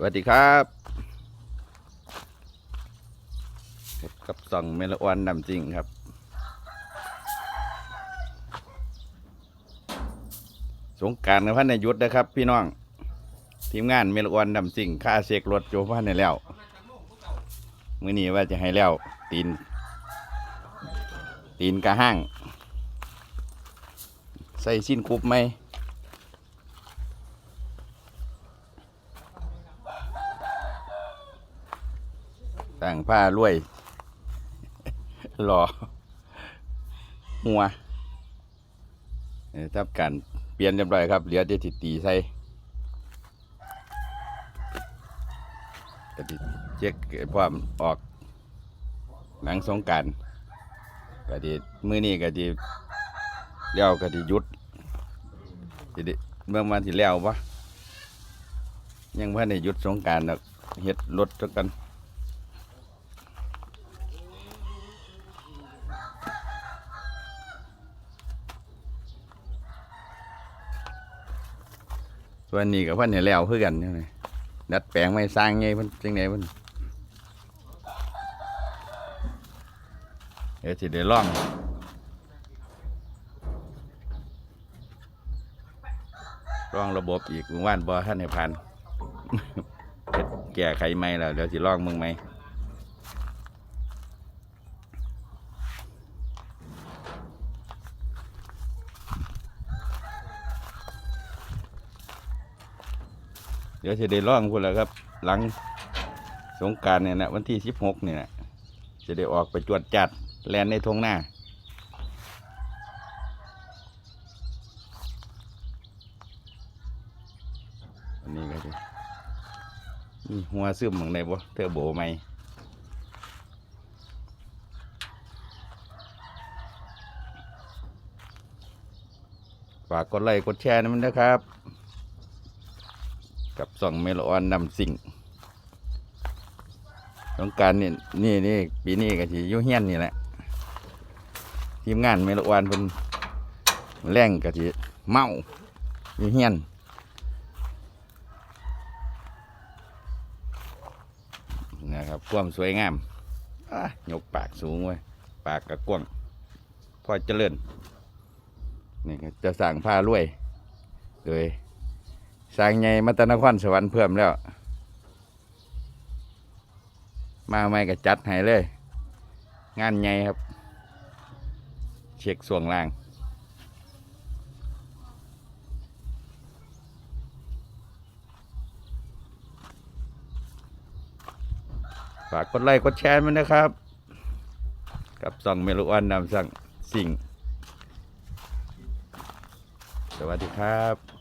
สวัสดีครับพบกับส่องเมลอวันนำจริงครับ สงการในพันในยุทธนะครับ พี่น้อง ทีมงานเมลอวันนำจริงค่าเสกรถโจพันในแล้วมื่อนี้ว่าจะให้แล้ว ตีน ตีนกระห้าง ใส่สิ้นคุบไหม ต่างผ้ารวย หล่อ หัวทับกันเปลี่ยนเรียบร้อยครับ เหลือจะติดตีใส่กระดิเช็คพร้อมออกหนังสงการกระดิมือนี้กระดิเลี้ยวกระดิยุดสิได้เมื่อวันที่แล้วปะยังว่าในยุดสงกรารกเฮ็ดรถจักกัน ส่วนนี้กับเพิ่นเนี่ยแล้วเพื่อกันนี่ไงดัดแปลงไม่สร้างไงเพิ่นจังไดเพิ่นเดี๋ยวสิได้ลองลองระบบอีกว่านบ่ท่านให้ผ่านเฮ็ดแก่ไขไหม่แล้วเดี๋ยวสิลองมึงไหม เดี๋ยวสิได้ลองพุ่นแล้วครับ หลังสงการเนี่ยนะวันที่สิบหกเนี่ยนะจะได้ออกไปจวดจัดแลนในทงหน้าอันนี้ก็จะมีหัวซึมเหมือนในบ่เธอโบไหมฝากกดไลค์กดแชร์นะมันนะครับ กับส่องเมลออนนำสิ่งต้องการนี่นี่นี่ปีนี้ก็สิยุ่เฮียนนี่แหละทีมงานเมลออนเป็นแรงก็สิเมาอยู่เฮียนนะครับความสวยงามยกปากสูงไว้ยปากกระกว้างพอเจริญนี่ก็จะสั่งผ้ารวยโดย สร้างใหญ่มาตนครสวรรค์เพิ่มแล้ว มาไม่ก็จัดให้เลย งานใหญ่ครับ เช็คส่วงล่างฝากกดไลค์กดแชร์มันนะครับ กับส่องเมลูออนนำสั่งสิ่ง สวัสดีครับ